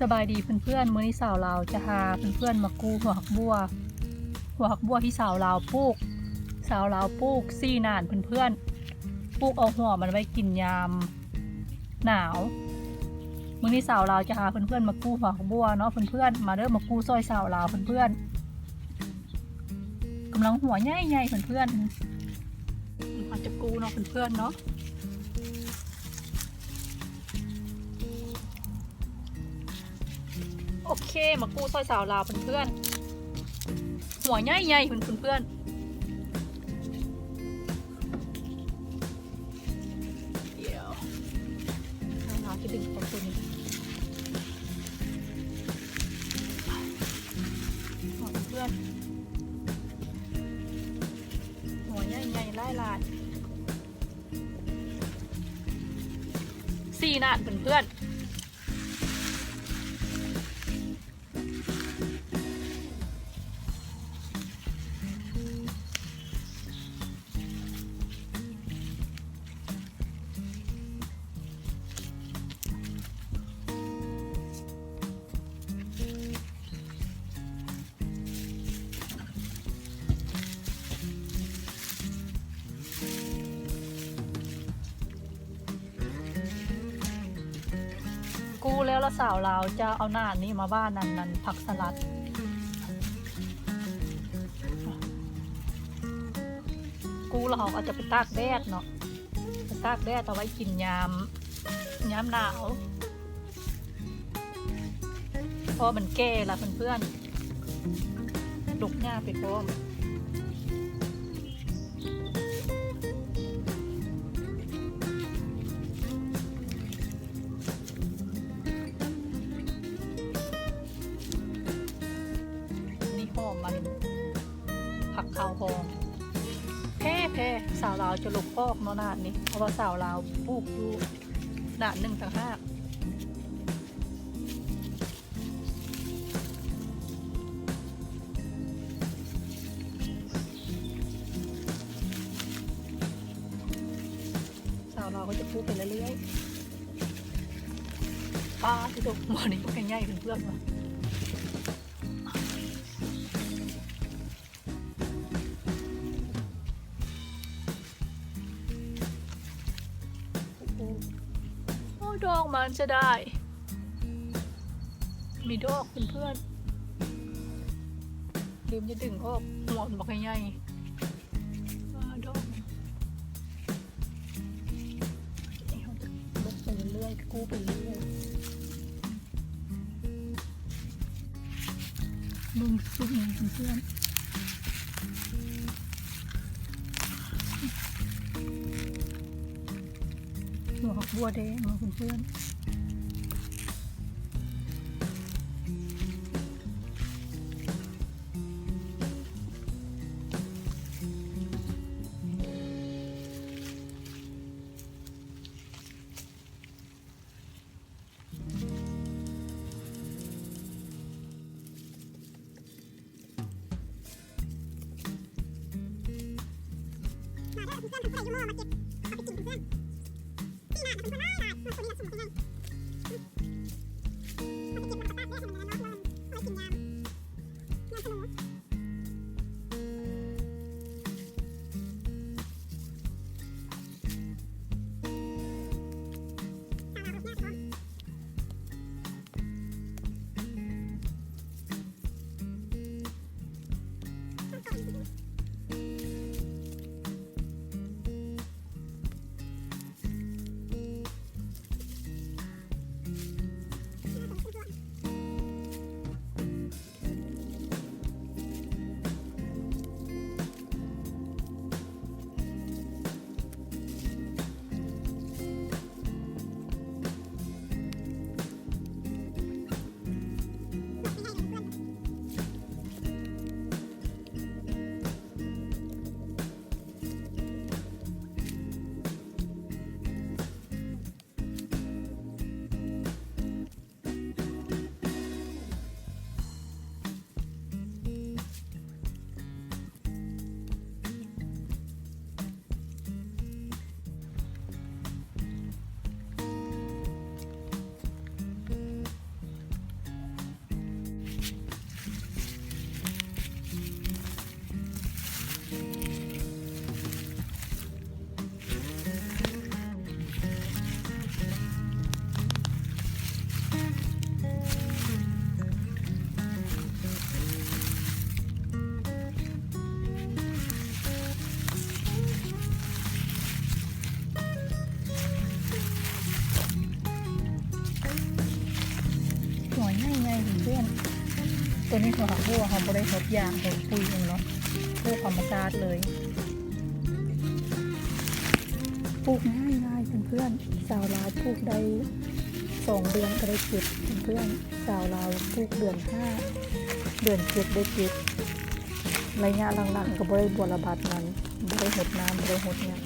สบายดีเพื่อนๆมื้อนี้สาวลาจะพาเพื่อนๆมากู้หัวหักบัว หัวหักบัวที่สาวลาวปลูก สาวลาวปลูกซี่นานเพื่อนๆปลูกเอาหัวมันไว้กินยามหนาวมื้อนี้สาวลาจะพาเพื่อนๆมากู้หัวหักบัวเนาะเพื่อนๆมาเริ่มมากู้ซอยสาวลาเพื่อนๆกำลังหัวใหญ่ๆเพื่อนๆมันจะกู้เนาะเพื่อนๆเนาะ โอเค มากู้ซอยสาวลาวเพื่อนๆหัวใหญ่ๆเพื่อนเพื่อนๆเดี๋ยวสาวลาวจะดึงของตัวนี้หัวเพื่อนหัวใหญ่ๆไล่ลายสี่นาดเพื่อนๆ วละสาวเราจะเอาหน้านี้มาบ้านนันนันผักสลัด กู้แล้วเขาก็จะไปตากแดดเนาะไปตากแดดเอาไว้กินยามยามหนาวพราะมันแก่ละเพื่อนๆลุกหน้าไปพร้อม อมมันผักขาวหอมแพ้แพ้สาวลาวจะหลบพอกเนาะนานนี้เพราะว่าสาวลาวปลูกอยู่ด่านหนึ่งต่างหากสาวลาวก็จะปลูกไปเรื่อยๆป้าที่ตกหมอนี่ก็แค่ง่ายเพื่อนๆว่ะ กมันจะได้ มีดอกเพื่อนๆลืมจะดึงออกหัวมันบอกให้ใหญ่อ่าดอกเลกไปเรื่อยกู้ไปเรื่อยมึงสุกเลยเพื่อนๆ บัวแดงเนาะเพื่อนๆมาได้เพื่อนทำอะไรอยู่มอมาเก็บ Mm-hmm. ตัวนี้หัวหักบัวเขาบ่ได้หดยางหดปุยเองเนาะปลูกธรรมชาติเลยปลูกง่ายง่ายๆเพื่อนๆสาวลาวปลูกได้สองเดือนก็ได้เก็บเพื่อนๆสาวลาวปลูกเดือนห้าเดือนเจ็ดได้เก็บระยะหลังๆก็บ่ได้บวระบาดมันบ่ได้หดน้ำบ่ได้หดเนี่ย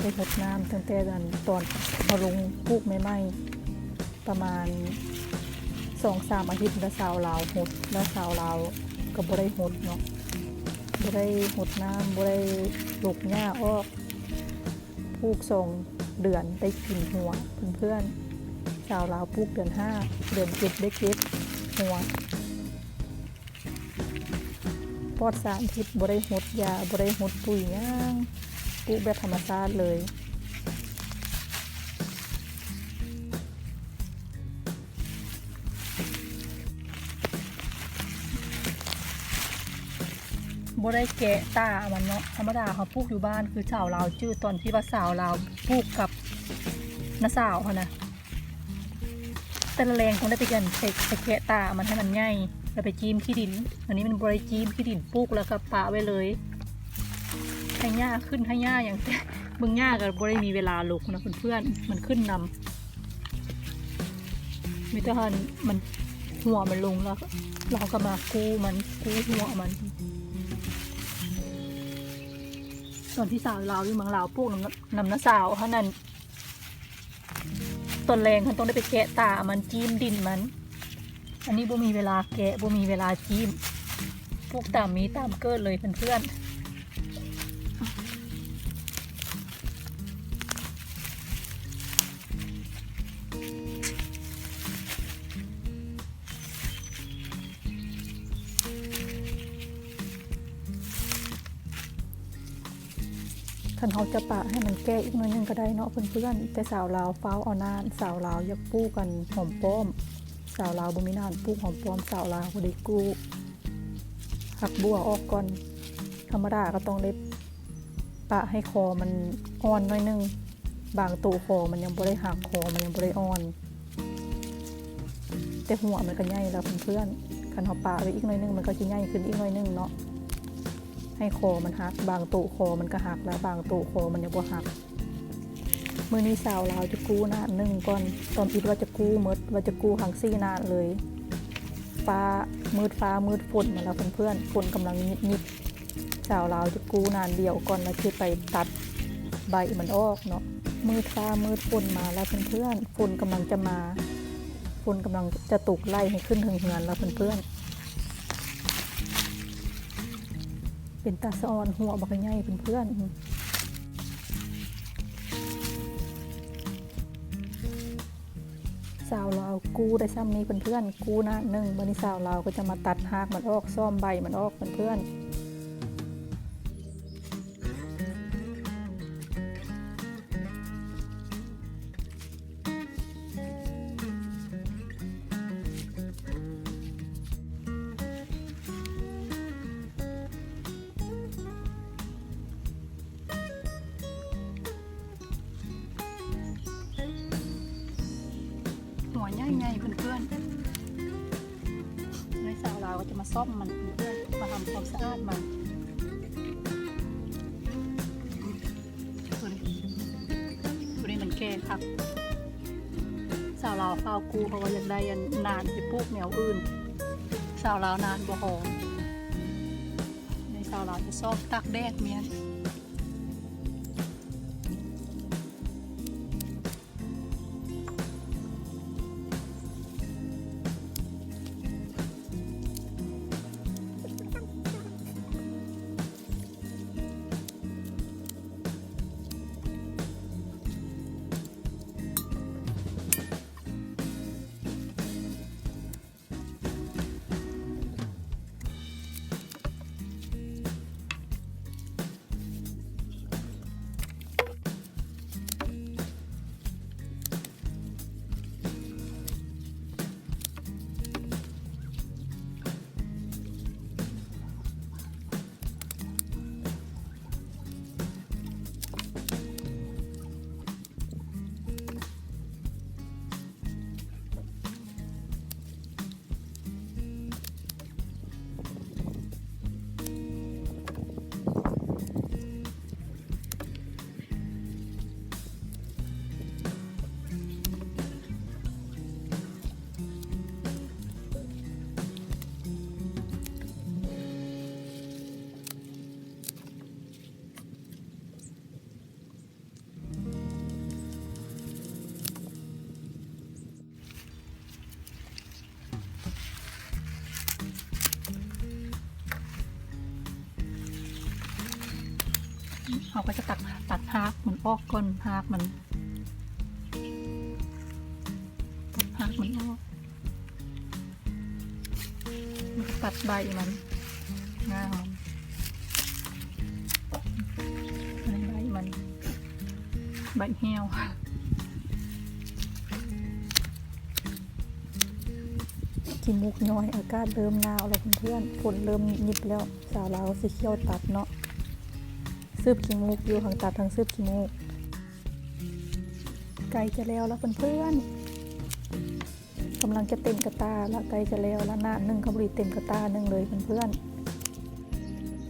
ได้หดน้ำตั้งแต่ตอนตอนพอลงปลูกใหม่ๆประมาณ สองสามอาทิตย์ล้วสาวลาวหดล้วสาวลาวก็บ่ได้หดเนาะบ่ได้หดน้ำบ่ได้ลูกหญ้าออกปลูกส่งเดือนได้กินหัวเพื่อนๆสาวลาวปลูกเดือนห้าเดือนเจ็ดได้เก็บหัวปอดสารพิษบ่ได้หดยาบ่ได้หดปุ๋ยหย่างปลูกแบบธรรมชาติเลย บ่ได้แกะตามันเนาะธรรมดาเขาปลูกอยู่บ้านคือสาวลาวจื้อตอนที่ว่าสาวลาวปลูกกับน้าสาวเขานะแต่ละแรงคงได้ไปกันไปไปแกะตามันให้มันใหญ่แล้วไปจิ้มขี้ดิน อันนี้มันบริจิ้มขี้ดินปลูกแล้วก็ปะไว้เลยให้หญ้าขึ้นให้หญ้าอย่างแต่มึงหญ้ากับบริมีเวลาลูกนะเพื่อนๆมันขึ้นนำมิตรหันมันหัวมันลงแล้ว เราก็มากู้มันกู้หัวมัน ตอนที่สาวเราอยู่เมืองลาวปลูกนำนำน้าสาวเขานั้นต้นแรงเขาต้องได้ไปแกะตา มันจิ้มดินมัน อันนี้บ่มีเวลาแกะบ่มีเวลาจิ้มปลูกตามมีตามเกิดเลยเพื่อนๆ คันเขาจะปะให้มันแก้อีกหน่อยนึงก็ได้เนาะเพื่อนๆแต่สาวลาวฟ้าเอานานสาวลาวอยากปลูกกันหอมป้อม สาวลาวบ่มีนานปลูกหอมป้อมสาวลาวบ่ได้กู้หักบัวออกก่อน ธรรมดาก็ต้องได้ปะให้คอมันอ่อนหน่อยนึง บางตัวคอมันยังบ่ได้หักคอมันยังบ่ได้อ่อน แต่หัวมันก็ใหญ่แล้วเพื่อนๆคันเขาปะไว้อีกหน่อยนึงมันก็สิใหญ่ขึ้นอีกหน่อยนึงเนาะ ให้คอมันหัก บางตัวคอมันก็หักแล้วบางตัวคอมันยังบ่หักมื่อนี้สาวลาวจะกู้นาหนึ่งก่อนตอนคิดว่าจะกู้หมดว่าจะกู้ทั้งสี่น้าเลยฟ้ามืดฟ้ามืดฝนมาแล้วเพื่อนๆฝนกำลังนิดนิดๆสาวลาวจะกู้นานเดียวก่อนแล้วจะไปตัดใบมันออกเนาะมืดฟ้ามืดฝนมาแล้วเพื่อนๆฝนกำลังจะมาฝนกำลังจะตกไล่ให้ขึ้นถึงเหือนแล้วเพื่อนๆ เป็นตาสอนหัวบักใหญ่เพื่อนๆสาวลาวกูได้ซ้ำนี้เพื่อนๆกูนะหนึ่งวันนี้สาวลาวก็จะมาตัดหากมันออกซ่อมใบมันออกเพื่อนๆ ซ่อมมันเพื่อนมาทำความสะอาดมันตัวนี้ตัวนี้มันแก่ครับสาวลาวข้าวกูเพราะว่าอยากได้ยันนานไปปลูกแนวอื่น สาวลาวนานบ่หอมในสาวลาวจะซอกตักแดดเมียน ก็จะตัดตัดฮากมันออกก่อนฮากมันตัดฮากมันออกแล้วก็ตัดใบมันงามันอันนี้ใบมันใบเหี่ยวกินมุกน้อยอากาศเริ่มหนาวแล้วเพื่อนๆฝนเริ่มยิบแล้ว สาวเราสิเขี้ยวตัดเนาะ ซืบขี้มูกอยู่ทางตัดทางซืบขี้มูกไก่จะแล้วแล้วเพื่อนๆกำลังจะเต็มกระตาแล้วไก่จะแล้วแล้วหน้าหนึ่งเขาบริเต็มกระตาหนึ่งเลยเพื่อน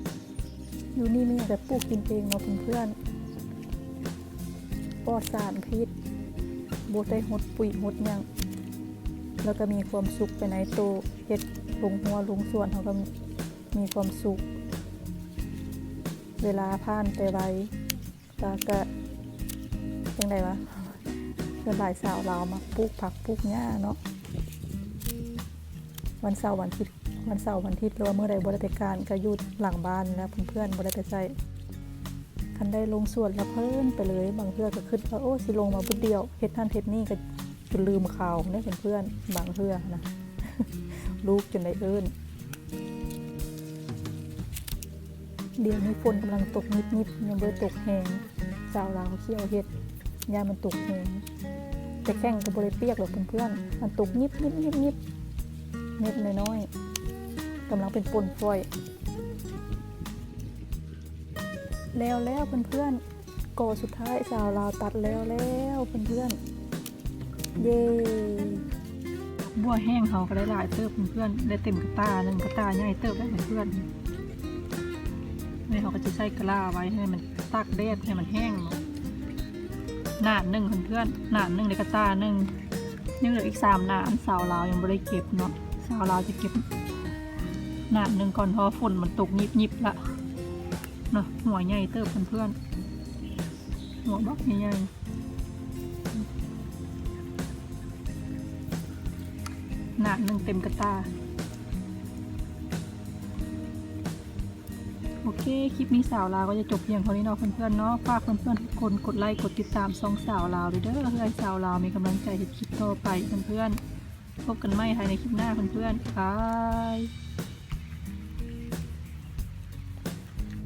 ๆอยู่นี่ม่แบบปลูกกินเองเนาะเพื่อนๆปลอดสารพิษโบได้หดปุ๋ยหดยังแล้วก็มีความสุขไปในโตวเฮ็ดลงหัวลงส่วนเขาก็มีความสุข เวลาผ่านไปไวตาก็ยังไงวะเพื่อนหลายสาวเรามาปลูกผักปลูกหญ้าเนาะวันเสาร์วันอาทิตย์วันเสาร์วันอาทิตย์หรือว่าเมื่อใดบริไปการก็ยู่หลังบ้านแล้วเพื่อนๆบริไปใส่คันได้ลงสวนแล้วเพิ่นไปเลย บางเพื่อก็คิดว่าโอ้สิลงมาบุดเดียวเฮ็ดท่านเฮ็ดนี่ก็จนลืมข่าวเนี่ยเพื่อนๆบางเพื่อนะลูกจนได้เอิ้น เดี๋ยวนี้ฝนกำลังตกนิดๆยังเบ่ตกแหงสาวลาวเขี้ยวเห็ดยามันตกแหงแต่แข้งกับบริเปียกหรอกเพื่อนๆมันตกนิบนิบนิบนิบเม็ดน้อยๆกำลังเป็นปนฝอย แล้วแล้วเพื่อนๆโกอสุดท้ายสาวลาวตัดแล้วแล้วเพื่อนๆเย้บัวแห้งเขาก็ได้หลายเติบเพื่อนๆได้เต็มกระตาหนึ่งกระตาใหญ่เติบได้เพื่อนๆ นี่เขาก็จะใส่กระลาไว้ให้มันตากแดดให้มันแห้งเนาะหนาดหนึ่งเพื่อนๆหนาดหนึ่งในกระตาหนึ่งยังเหลืออีกสามหนาดสาวลาวยังไม่ได้เก็บเนาะสาวลาวจะเก็บหนาดหนึ่งก่อนพราะฝนมันตกยิบๆละเนาะหัวใหญ่เติบเพื่อนๆหัวบักใหญ่หนาหนึ่งเต็มกระตา เคคลิปนี้สาวลาวก็จะจบเพียงเท่านี้เนาะเพื่อนๆเนาะฝากเพื่อนๆทุกคนกดไลค์กดติดตามซองสาวลาวด้วยเด้อเพื่อให้สาวลาวมีกำลังใจให้คลิปต่อไปเพื่อนๆพบกันใหม่ภายในคลิปหน้าเพื่อนๆบาย